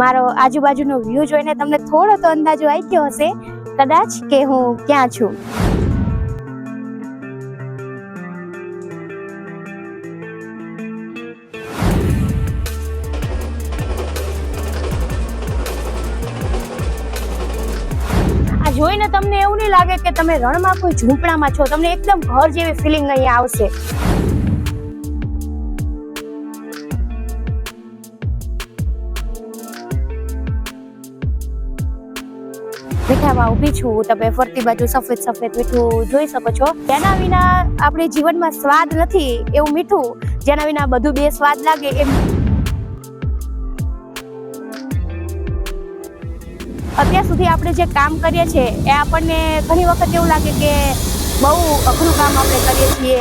મારો આજુબાજુનો વ્યૂ જોઈને તમને થોડો તો અંદાજો આવી ગયો હશે. કદાચ કે હું ક્યાં છું? જોઈને તમને એવું નહીં લાગે કે તમે રણમાં કોઈ ઝૂંપડામાં છો. તમને એકદમ ઘર જેવી ફિલિંગ અહીંયા આવશે. મીઠામાં ઊભી છું, તમે ફરતી બાજુ સફેદ સફેદ મીઠું જોઈ શકો છો. તેના વિના આપણે જીવનમાં સ્વાદ નથી એવું મીઠું, જેના વિના બધું બે સ્વાદ લાગે એમ. અત્યાર સુધી આપણે જે કામ કરીએ છીએ, એ આપણને ઘણી વખત એવું લાગે કે બહુ અઘરું કામ આપણે કરીએ છીએ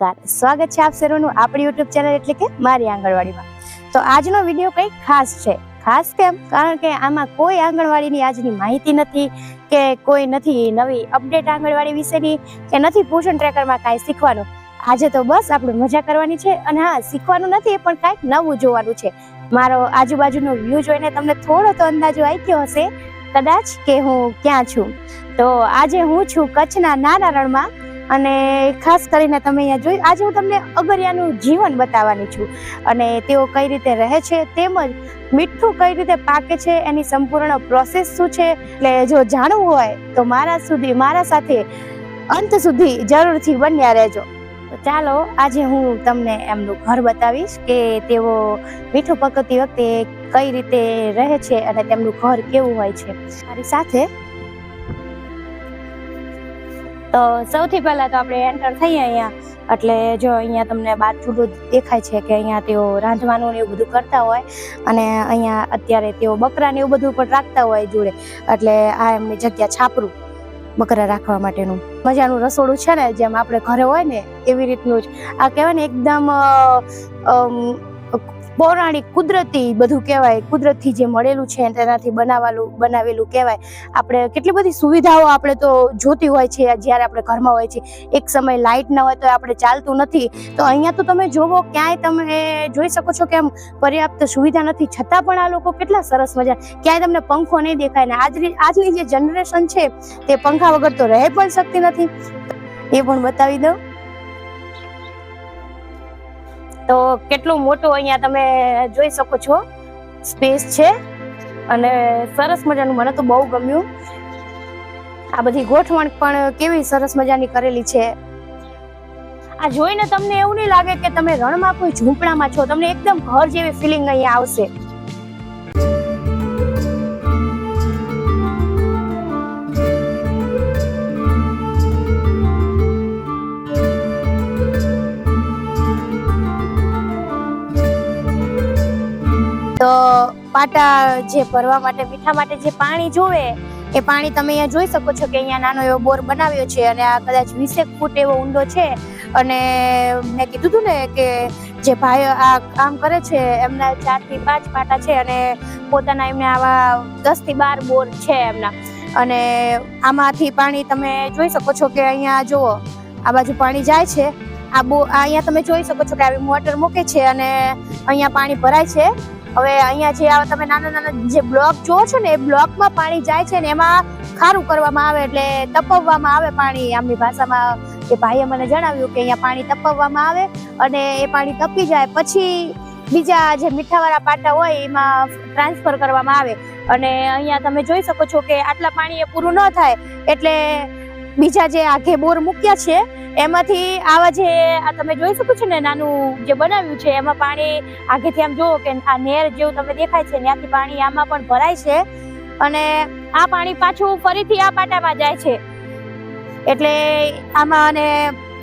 નમસ્કાર. સ્વાગત છે આપ સર્વનું આપણી યુટ્યુબ ચેનલ એટલે કે મારી આંગણવાડીમાં. તો આજનો વીડિયો કંઈક ખાસ છે. ખાસ કેમ? કારણ કે આમાં કોઈ આંગણવાડીની આજની માહિતી નથી કે કોઈ નથી નવી અપડેટ આંગણવાડી વિશેની, કે નથી પોષણ ટ્રેકરમાં કાંઈ શીખવાનું. આજે તો બસ આપણે મજા કરવાની છે અને હા, શીખવાનું નથી, પણ કાંઈક નવું જોવાનું છે. મારો આજુબાજુનો વ્યૂ જોઈને તમને થોડો તો અંદાજો આવી ગયો હશે. કદાચ કે હું ક્યાં છું. તો આજે હું છું કચ્છના નાના રણમાં અને ખાસ કરીને તમે અહીંયા જોઈ, આજે હું તમને અગરિયાનું જીવન બતાવવાની છું. અને તેઓ કઈ રીતે રહે છે, તેમજ મીઠું કઈ રીતે પાકે છે, એની સંપૂર્ણ પ્રોસેસ શું છે, એટલે જો જાણવું હોય, તો મારા સુધી, મારા સાથે અંત સુધી જરૂરથી બન્યા રહેજો. તો ચાલો, આજે હું તમને એમનું ઘર બતાવીશ કે તેઓ મીઠું પકવતી વખતે કઈ રીતે રહે છે અને તેમનું ઘર કેવું હોય છે. મારી સાથે તો સૌથી પહેલા તો આપણે એન્ટર થઈએ અહીંયા. એટલે જો અહીંયા તમને બાર ચૂડો દેખાય છે કે અહીંયા તેઓ રાંધવાનું ને એવું બધું કરતા હોય અને અહીંયા અત્યારે તેઓ બકરા ને એવું બધું પણ રાખતા હોય જોડે. એટલે આ એમની જગ્યા છાપરું બકરા રાખવા માટેનું. મજાનું રસોડું છે ને જેમ આપણે ઘરે હોય ને એવી રીતનું જ. આ કહેવાય ને એકદમ પૌરાણિક કુદરતી બધું કહેવાય, કુદરતથી જે મળેલું છે તેનાથી બનાવેલું બનાવેલું કહેવાય. આપણે કેટલી બધી સુવિધાઓ આપણે તો જોતી હોય છે જ્યારે આપણે ઘરમાં હોય છે. એક સમય લાઇટ ન હોય તો આપણે ચાલતું નથી. તો અહીંયા તો તમે જોવો ક્યાંય તમે જોઈ શકો છો કે આમ પર્યાપ્ત સુવિધા નથી. છતાં પણ આ લોકો કેટલા સરસ મજા ક્યાંય તમને પંખો નહીં દેખાય ને આજની આજની જે જનરેશન છે તે પંખા વગર તો રહે પણ શકતી નથી. એ પણ બતાવી દઉં. તો કેટલું મોટું અહીંયા તમે જોઈ શકો છો. સ્પેસ છે. અને સરસ મજાનું મને તો બહુ ગમ્યું. આ બધી ગોઠવણ પણ કેવી સરસ મજાની કરેલી છે. આ જોઈને તમને એવું નહીં લાગે કે તમે રણમાં કોઈ ઝૂંપડામાં છો. તમને એકદમ ઘર જેવી ફિલિંગ અહીંયા આવશે. પાટા જે ભરવા માટે, મીઠા માટે જે પાણી જોવે, એ પાણી તમે અહીંયા જોઈ શકો છો કે અહીંયા નાનો એવો બોર બનાવ્યો છે અને આ કદાચ વીસેક ફૂટ એવો ઊંડો છે. અને મેં કીધું હતું ને કે જે ભાઈ આ કામ કરે છે, એમના ચારથી પાંચ પાટા છે અને પોતાના એમને આવા દસથી બાર બોર છે એમના. અને આમાંથી પાણી તમે જોઈ શકો છો કે અહીંયા જુઓ આ બાજુ પાણી જાય છે. આ બો અહીંયા તમે જોઈ શકો છો કે આવી મોટર મૂકે છે અને અહીંયા પાણી ભરાય છે. હવે અહીંયા જે તમે નાના નાના જે બ્લોક જોવો છો ને, એ બ્લોકમાં પાણી જાય છે ને, એમાં ખારું કરવામાં આવે એટલે તપવવામાં આવે પાણી. આમની ભાષામાં એ ભાઈએ મને જણાવ્યું કે અહીંયા પાણી તપવવામાં આવે અને એ પાણી તપી જાય. પછી બીજા જે મીઠાવાળા પાટા હોય, એમાં ટ્રાન્સફર કરવામાં આવે. અને અહીંયા તમે જોઈ શકો છો કે આટલા પાણી એ પૂરું ન થાય. એટલે બીજા જે આઘે બોર મૂક્યા છે, એમાંથી આવા જે આ તમે જોઈ શકો છો ને નાનું જે બનાવ્યું છે, એમાં પાણી આગેથી આમ જુઓ કે આ નેર જેવું તમને દેખાય છે, ત્યાંથી પાણી આમાં પણ ભરાય છે અને આ પાણી પાછું ફરીથી આ પાટામાં જાય છે. એટલે આમાં અને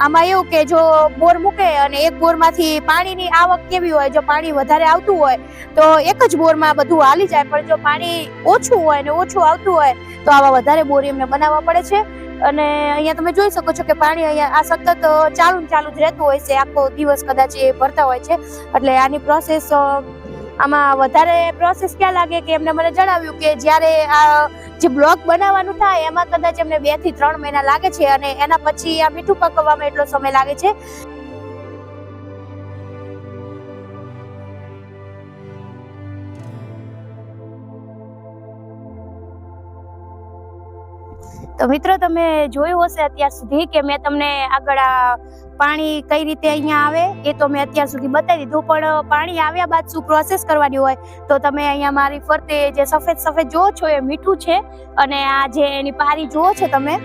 આમાં એવું કે જો બોર મૂકે અને એક બોરમાંથી પાણીની આવક કેવી હોય, જો પાણી વધારે આવતું હોય, તો એક જ બોરમાં બધું હાલી જાય, પણ જો પાણી ઓછું હોય ને ઓછું આવતું હોય, તો આવા વધારે બોર એમને બનાવવા પડે છે. અને અહીંયા તમે જોઈ શકો છો કે પાણી અહીંયા આ સતત ચાલુ ચાલુ જ રહેતું હોય છે. આખો દિવસ કદાચ એ ભરતા હોય છે. એટલે આની પ્રોસેસ આમાં વધારે પ્રોસેસ ક્યાં લાગે કે એમને મને જણાવ્યું કે જ્યારે આ જે બ્લોક બનાવવાનું થાય, એમાં કદાચ એમને બેથી ત્રણ મહિના લાગે છે અને એના પછી આ મીઠું પકવવામાં એટલો સમય લાગે છે. તો મિત્રો, તમે જોયું હશે અત્યાર સુધી કે મેં તમને આગળ પાણી કઈ રીતે અહીંયા આવે, એ તો મેં અત્યાર સુધી બતાવી દીધું. પણ પાણી આવ્યા બાદ શું પ્રોસેસ કરવાની હોય, તો તમે અહીંયા મારી ફરતે જે સફેદ સફેદ જુઓ છો એ મીઠું છે, અને આ જે એની પારી જુઓ છો તમે,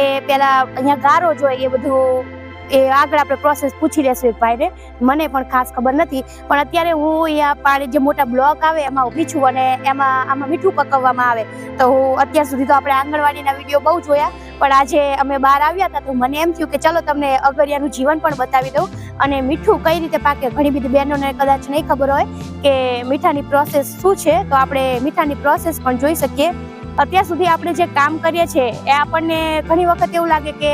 એ પેલા અહીંયા ગારો જોઈએ એ બધું એ આગળ આપણે પ્રોસેસ પૂછી લેશું એક ભાઈને. મને પણ ખાસ ખબર નથી. પણ અત્યારે હું અહીંયા પાણી જે મોટા બ્લોક આવે એમાં ઊભી છું અને એમાં આમાં મીઠું પકવવામાં આવે. તો હું અત્યાર સુધી તો આપણે આંગણવાડીના વીડિયો બહુ જોયા. પણ આજે અમે બહાર આવ્યા હતા તો મને એમ થયું કે ચલો તમને અગરિયાનું જીવન પણ બતાવી દઉં. અને મીઠું કઈ રીતે પાકે? ઘણી બધી બહેનોને કદાચ નહીં ખબર હોય કે મીઠાની પ્રોસેસ શું છે? તો આપણે મીઠાની પ્રોસેસ પણ જોઈ શકીએ. અત્યાર સુધી આપણે જે કામ કરીએ છીએ, એ આપણને ઘણી વખત એવું લાગે કે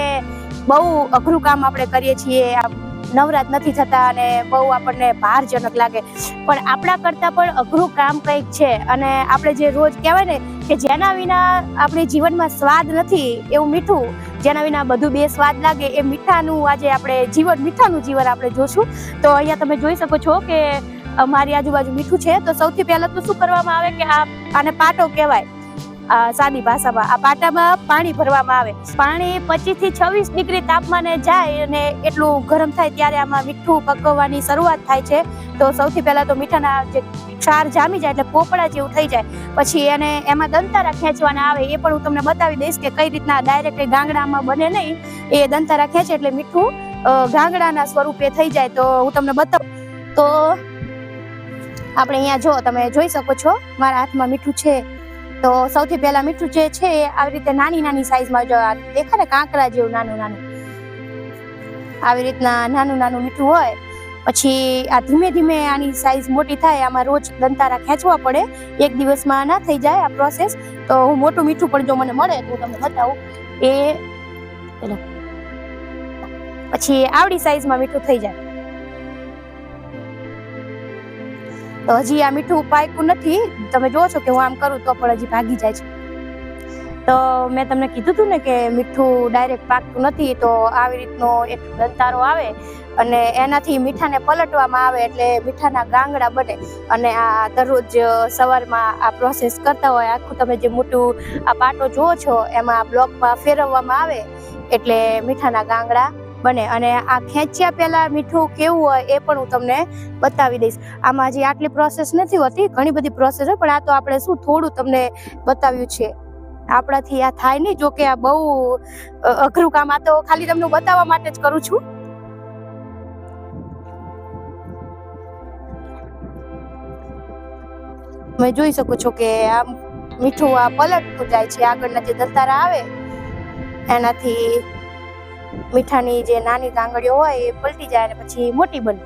બહુ અઘરું કામ આપણે કરીએ છીએ નવરાત નથી થતા અને બહુ આપણને ભારજનક લાગે. પણ આપણા કરતાં પણ અઘરું કામ કંઈક છે અને આપણે જે રોજ કહેવાય ને કે જેના વિના આપણે જીવનમાં સ્વાદ નથી એવું મીઠું, જેના વિના બધું બે સ્વાદ લાગે એ મીઠાનું આજે આપણે જીવન, મીઠાનું જીવન આપણે જોશું. તો અહીંયા તમે જોઈ શકો છો કે અમારી આજુબાજુ મીઠું છે. તો સૌથી પહેલા તો શું કરવામાં આવે કે આ આને પાટો કહેવાય. સાદી ભાષામાં, આ પાટામાં પાણી ભરવામાં આવે. પાણી પચીસથી છવ્વીસ ડિગ્રી તાપમાને જાય અને એટલું ગરમ થાય ત્યારે આમાં મીઠું પકવવાની શરૂઆત થાય છે. તો સૌથી પહેલા તો મીઠાના જે ક્ષાર જામી જાય એટલે પોપડા જેવું થઈ જાય. પછી એને એમાં દંતારા ખેંચવાના આવે, એ પણ હું તમને બતાવી દઈશ કે કઈ રીતના ડાયરેક્ટ ગાંગડામાં બને નહીં. એ દંતારા ખેંચે એટલે મીઠું ગાંગડાના સ્વરૂપે થઈ જાય. તો હું તમને બતાવું. તો આપણે અહીંયા જો, તમે જોઈ શકો છો, મારા હાથમાં મીઠું છે. તો સૌથી પહેલા મીઠું જે છે, એ આવી રીતે નાની નાની સાઈઝમાં જો દેખાય ને, કાંકરા જેવું નાનું નાનું. આવી રીતના નાનું નાનું મીઠું હોય, પછી આ ધીમે ધીમે આની સાઈઝ મોટી થાય, આમાં રોજ દંતારા ખેંચવા પડે, એક દિવસમાં ના થઈ જાય આ પ્રોસેસ તો હું મોટું મીઠું પણ જો મને મળે તો હું તમને બતાવું. એ પછી આવડી સાઈઝમાં મીઠું થઈ જાય. તો હજી આ મીઠું પાક્યું નથી. તમે જુઓ છો કે હું આમ કરું તો પણ હજી ભાગી જાય છે. તો મેં તમને કીધું હતું ને કે મીઠું ડાયરેક્ટ પાકતું નથી તો આવી રીતનો એક દંતારો આવે અને એનાથી મીઠાને પલટવામાં આવે એટલે મીઠાના ગાંગડા બને અને આ દરરોજ સવારમાં આ પ્રોસેસ કરતા હોય. આખું તમે જે મોટું આ પાટો જુઓ છો, એમાં બ્લોકમાં ફેરવવામાં આવે એટલે મીઠાના ગાંગડા બને. અને આ ખેંચ્યા પહેલાં મીઠું કેવું હોય એ પણ હું તમને બતાવી દઈશ. આમાં હજી આટલી પ્રોસેસ નથી હોતી, ઘણી બધી પ્રોસેસ હોય, પણ આ તો આપણે શું થોડું તમને બતાવ્યું છે. આપણાથી આ થાય નહીં, જો કે આ બહુ અઘરું કામ. આ તો ખાલી તમને બતાવવા માટે જ કરું છું. તમે જોઈ શકો છો કે આ મીઠું આ પલટતું જાય છે. આગળના જે દંતારા આવે, એનાથી મીઠાની જે નાની ગાંગડીઓ હોય એ પલટી જાય અને પછી મોટી બને.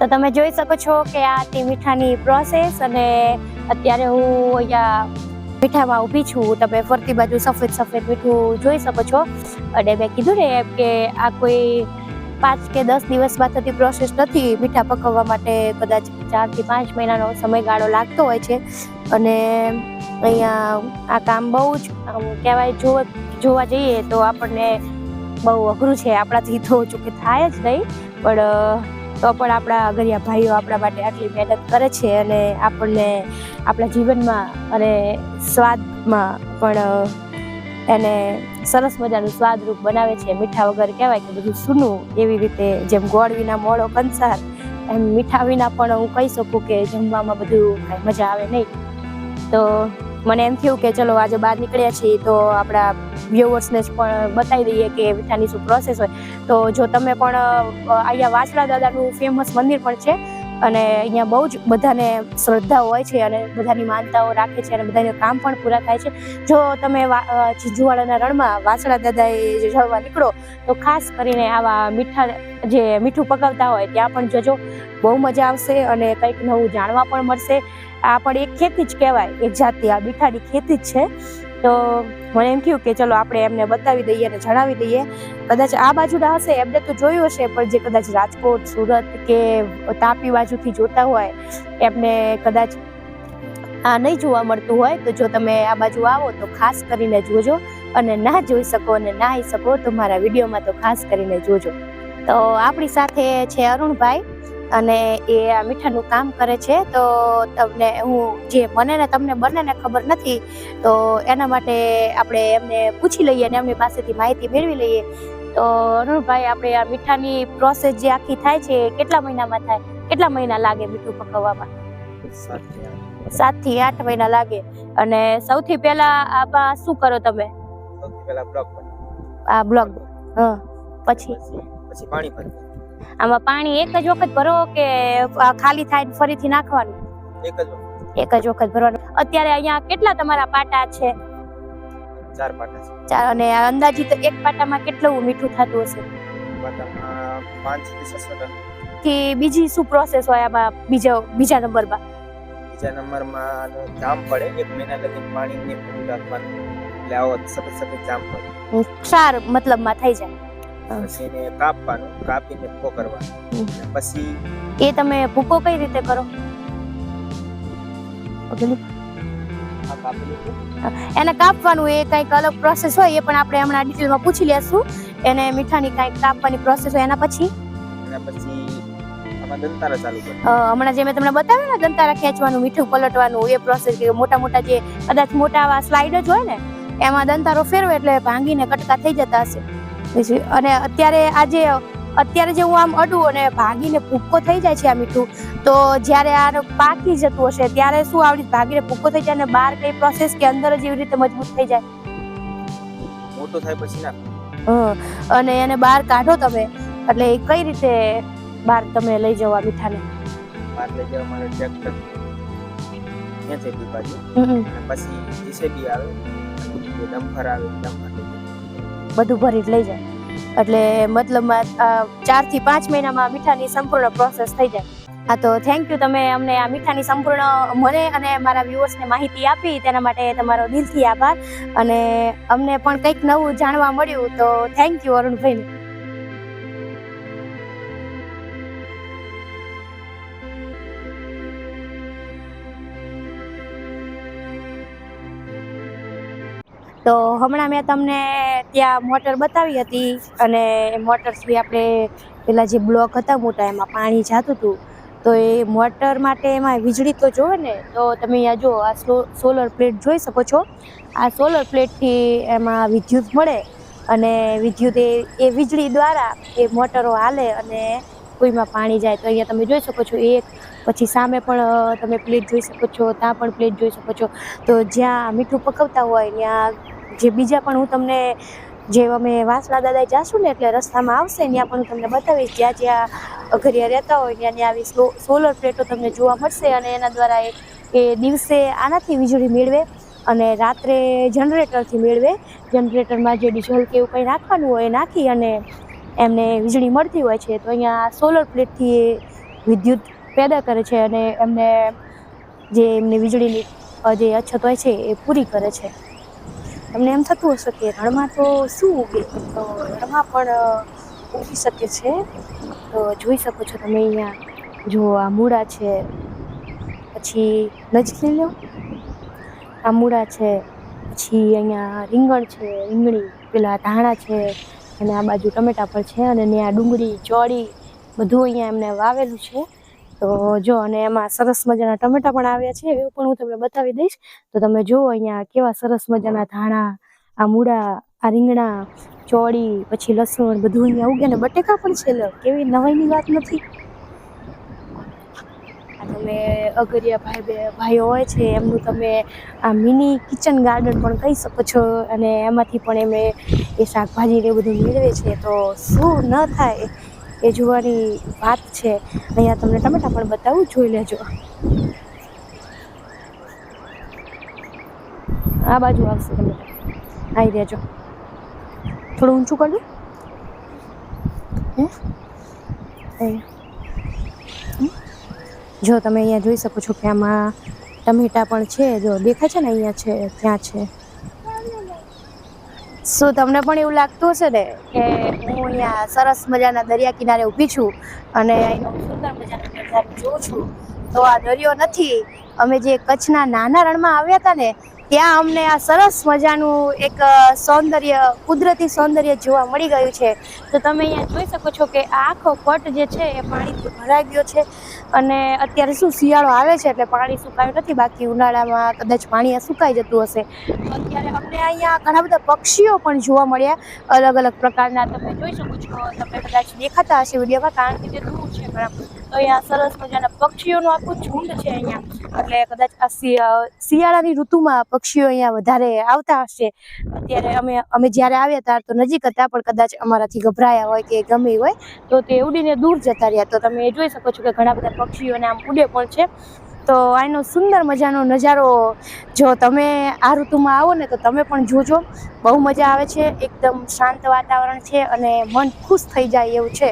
તો તમે જોઈ શકો છો કે આ હતી મીઠાની પ્રોસેસ અને અત્યારે હું અહીંયા મીઠામાં ઊભી છું. તમે ફરતી બાજુ સફેદ સફેદ મીઠું જોઈ શકો છો. અને મેં કીધું ને એમ કે આ કોઈ પાંચ કે દસ દિવસમાં થતી પ્રોસેસ નથી, મીઠા પકવવા માટે કદાચ ચારથી પાંચ મહિનાનો સમયગાળો લાગતો હોય છે. અને અહીંયા આ કામ બહુ જ કહેવાય, જોવા જોવા જઈએ તો આપણને બહુ અઘરું છે. આપણાથી તો ચૂકે થાય જ નહીં, પણ તો પણ આપણા અગરિયા ભાઈઓ આપણા માટે આટલી મહેનત કરે છે અને આપણને આપણા જીવનમાં અને સ્વાદમાં પણ એને સરસ મજાનું સ્વાદરૂપ બનાવે છે, મીઠા વગર કહેવાય કે બધું સૂનું એવી રીતે, જેમ ગોળ વિના મોળો કંસાર, એમ મીઠા વિના પણ હું કહી શકું કે જમવામાં બધું કાંઈ મજા આવે નહીં. તો મને એમ થયું કે ચલો આજે બહાર નીકળ્યા છીએ તો આપણા વ્યુઅર્સને પણ બતાવી દઈએ કે મીઠાની શું પ્રોસેસ હોય. તો જો તમે પણ અહીંયા વાસણા દાદાનું ફેમસ મંદિર પણ છે અને અહીંયા બહુ જ બધાને શ્રદ્ધા હોય છે અને બધાની માનતાઓ રાખે છે અને બધાને કામ પણ પૂરા થાય છે. જો તમે જીજુવાડાના રણમાં વાસણા દાદાએ જળવા નીકળો, તો ખાસ કરીને આવા મીઠા જે મીઠું પકાવતા હોય ત્યાં પણ જજો. બહુ મજા આવશે અને કંઈક નવું જાણવા પણ મળશે. આ પણ એક ખેતી જ કહેવાય. એક જાતની આ મીઠાની ખેતી જ છે. તો મને એમ થયું કે ચલો આપણે એમને બતાવી દઈએ અને જણાવી દઈએ. કદાચ આ બાજુના હશે, એમને તો જોયું હશે, પણ જે કદાચ રાજકોટ, સુરત કે તાપી બાજુથી જોતા હોય, એમને કદાચ આ નહીં જોવા મળતું હોય, તો જો તમે આ બાજુ આવો તો ખાસ કરીને જોજો અને ના જોઈ શકો અને ના શકો તો મારા વિડીયોમાં તો ખાસ કરીને જોજો. તો આપણી સાથે છે અરુણભાઈ. અને એ આ મીઠાનું કામ કરે છે તો તમને હું જે મને ને તમને બંનેને ખબર નથી તો એના માટે આપણે એમને પૂછી લઈએ અને એમની પાસેથી માહિતી મેળવી લઈએ. તો અરુણભાઈ આપણે આ મીઠાની પ્રોસેસ જે આખી થાય છે કેટલા મહિનામાં થાય? કેટલા મહિના લાગે મીઠું પકવવામાં? સાતથી આઠ. મહિના લાગે. અને સૌથી પહેલા આમાં શું કરો તમે? સૌથી પહેલા બ્લોક આ બ્લોગ હા પછી પછી? પછી પાણી ભરવું. આમાં પાણી એક જ વખત ભરો કે ખાલી થાય ફરીથી નાખવાનું? એક જ વખત. એક જ વખત ભરવાનું. અત્યારે અહીંયા કેટલા તમારા પાટા છે? ચાર પાટા છે. ચાર અને અંદાજિત એક પાટામાં કેટલું મીઠું થતું હશે? પાટામાં 5 થી છસો ટન કે બીજી શું પ્રોસેસ હોય આમાં બીજો બીજા નંબરમાં? બીજા નંબરમાં જામ પડે. એક મહિના લગી પાણી ને પૂરું રાખવાનું. એટલે આવો સફેદ સફેદ જામ પડે. સાર મતલબમાં થઈ જાય. પછી એને કાપવાનું કાપીને ભૂકો કરવાનો. પછી એ તમે ભૂકો કઈ રીતે કરો. એને કાપવાનું એ કંઈક અલગ પ્રોસેસ હોય એ પણ આપણે હમણાં ડિટેલમાં પૂછી લેશું. એને મીઠાની કંઈક કાપવાની પ્રોસેસ હોય એના પછી? અને પછી દંતારા ચાલુ હમણાં જે મેં તમને બતાવ્યું ને દંતારા ખેંચવાનું મીઠું પલટવાનું એ પ્રોસેસ કે મોટા મોટા જે કદાચ મોટા સ્લાઇડ જ હોય ને એમાં દંતારો ફેરવે એટલે ભાંગીને કટકા થઈ જતા હશે. બીજું અને અત્યારે આજે અત્યારે જે હું આમ અડું અને ભાગીને ભૂક્કો થઈ જાય છે આ મીઠું તો જ્યારે આ પાકી જતું હશે ત્યારે શું આવડી ભાગીને ભૂક્કો થઈ જાય અને બહાર કઈ પ્રોસેસ કે અંદર જ એવી રીતે મજબૂત થઈ જાય? મોટું થાય પછી ના. અને એને બહાર કાઢો તમે એટલે એ કઈ રીતે બહાર તમે લઈ જવા આ મીઠાને? બહાર લઈ જવા માટે ટ્રેક્ટર પછી જીસીબી આવે અને ડમ્પર આવે જાય બધું ભરી લઈ જાય. એટલે મતલબમાં ચારથી પાંચ મહિનામાં મીઠાની સંપૂર્ણ પ્રોસેસ થઈ જાય. હા, તો થેન્ક યુ તમે અમને આ મીઠાની સંપૂર્ણ, મને અને મારા વ્યુઅર્સને માહિતી આપી, તેના માટે તમારો દિલથી આભાર. અને અમને પણ કંઈક નવું જાણવા મળ્યું, તો થેન્ક યુ અરુણભાઈ. તો હમણાં મેં તમને ત્યાં મોટર બતાવી હતી અને મોટર્સથી આપણે પેલા જે બ્લોક હતા મોટા, એમાં પાણી જતું હતું. તો એ મોટર માટે એમાં વીજળી તો જોવે ને, તો તમે અહીંયા જો આ સોલર પ્લેટ જોઈ શકો છો. આ સોલર પ્લેટથી એમાં વિદ્યુત મળે અને વિદ્યુત એ એ વીજળી દ્વારા એ મોટરો હાલે અને કોઈમાં પાણી જાય. તો અહીંયા તમે જોઈ શકો છો, એક પછી સામે પણ તમે પ્લેટ જોઈ શકો છો, ત્યાં પણ પ્લેટ જોઈ શકો છો. તો જ્યાં મીઠું પકવતા હોય, ત્યાં જે બીજા પણ હું તમને, જે અમે વાંસળા દાદા જાશું ને એટલે રસ્તામાં આવશે, ત્યાં પણ હું તમને બતાવીશ જ્યાં જ્યાં અઘરિયા રહેતા હોય, ત્યાં આવી સોલર પ્લેટો તમને જોવા મળશે અને એના દ્વારા એ દિવસે આનાથી વીજળી મેળવે અને રાત્રે જનરેટરથી મેળવે. જનરેટરમાં જે ડીઝલ કે એવું કંઈ નાખવાનું હોય એ નાખી અને એમને વીજળી મળતી હોય છે. તો અહીંયા સોલર પ્લેટથી એ વિદ્યુત પેદા કરે છે અને એમને જે એમની વીજળીની જે અછત હોય છે એ પૂરી કરે છે. તમને એમ થતું હશે કે રણમાં તો શું ઉગે? તો રણમાં પણ ઉગી શકે છે. તો જોઈ શકો છો તમે અહીંયા જો આ મૂળા છે. પછી નજીક લઈ લો. આ મૂળા છે. પછી અહીંયા રીંગણ છે, રીંગણી, પેલા ધાણા છે અને આ બાજુ ટમેટા પણ છે અને ત્યાં ડુંગળી, ચોળી બધું અહીંયા એમને વાવેલું છે. તો જો, અને એમાં સરસ મજાના ટમેટા પણ આવ્યા છે, એવું પણ હું તમને બતાવી દઈશ. તો તમે જુઓ અહીંયા કેવા સરસ મજાના ધાણા, આ મૂળા, આ રીંગણા, ચોળી, પછી લસણ બધું અહીંયા ઉગે ને બટેકા પણ છે કેવી નવાઈની વાત નથી. તમે અગરિયા ભાઈ બે ભાઈઓ હોય છે, એમનું તમે આ મિની કિચન ગાર્ડન પણ કહી શકો છો. અને એમાંથી પણ એમણે એ શાકભાજી ને બધું મેળવે છે. તો શું ન થાય એ જોવાની વાત છે. અહીંયા તમને ટમેટા પણ બતાવું, જોઈ લેજો. આ બાજુ આવશે ટમેટા આવી રહેજો. થોડું ઊંચું કરું દઉં હે? અહીં. જો તમે અહીંયા જોઈ શકો છો કે આમાં ટમેટા પણ છે, જો દેખાય છે ને અહીંયા છે, ત્યાં છે. શું તમને પણ એવું લાગતું હશે ને કે હું અહીંયા સરસ મજાના દરિયા કિનારે ઊભી છું અને અહીંનો સુંદર મજાનો જોઉં છું? તો આ દરિયો નથી. અમે જે કચ્છના નાના રણમાં આવ્યા હતા ને ત્યાં અમને આ સરસ મજાનું એક સૌંદર્ય, કુદરતી સૌંદર્ય જોવા મળી ગયું છે. તો તમે અહીંયા જોઈ શકો છો કે આખો પટ જે છે એ પાણીથી ભરાઈ ગયો છે. અને અત્યારે શું શિયાળો આવે છે એટલે પાણી સુકાયું નથી. બાકી ઉનાળામાં કદાચ પાણી સુકાઈ જતું હશે. તો અત્યારે અમને અહીંયા ઘણા બધા પક્ષીઓ પણ જોવા મળ્યા. અલગ અલગ પ્રકારના તમે જોઈ શકો છો. તમને કદાચ દેખાતા હશે વિડીયોમાં, કારણ કે જે દૂર છે ઘણા. તો અહીંયા સરસ મજાના પક્ષીઓનું આખું ઝુંડ છે અહીંયા. એટલે કદાચ આ શિયા- શિયાળાની ઋતુમાં પક્ષીઓ અહીંયા વધારે આવતા હશે. અત્યારે અમે અમે જ્યારે આવ્યા ત્યારે તો નજીક હતા, પણ કદાચ અમારાથી ગભરાયા હોય કે ગમે હોય, તો તે ઉડીને દૂર જતા રહ્યા. તો તમે જોઈ શકો છો કે ઘણા બધા પક્ષીઓને આમ ઉડે પણ છે. તો આનો સુંદર મજાનો નજારો, જો તમે આ ઋતુમાં આવો ને તો તમે પણ જોજો. બહુ મજા આવે છે, એકદમ શાંત વાતાવરણ છે અને મન ખુશ થઈ જાય એવું છે.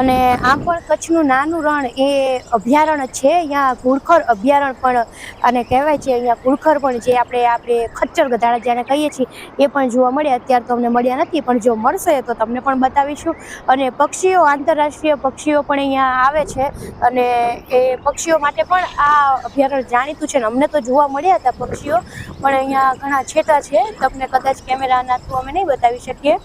અને આમ પણ કચ્છનું નાનું રણ એ અભયારણ્ય છે. અહીંયા ઘુડખર અભયારણ્ય પણ, અને કહેવાય છે અહીંયા ઘુડખર પણ જે આપણે આપણે ખચ્ચર ગધાડા જેને કહીએ છીએ, એ પણ જોવા મળ્યા અત્યારે તો અમને મળ્યા નથી, પણ જો મળશે તો તમને પણ બતાવીશું. અને પક્ષીઓ, આંતરરાષ્ટ્રીય પક્ષીઓ પણ અહીંયા આવે છે. અને એ પક્ષીઓ માટે પણ આ અભયારણ્ય જાણીતું છે. ને અમને તો જોવા મળ્યા હતા પક્ષીઓ, પણ અહીંયા ઘણા છેટા છે. તમને કદાચ કેમેરાના થ્રુ અમે નહીં બતાવી શકીએ.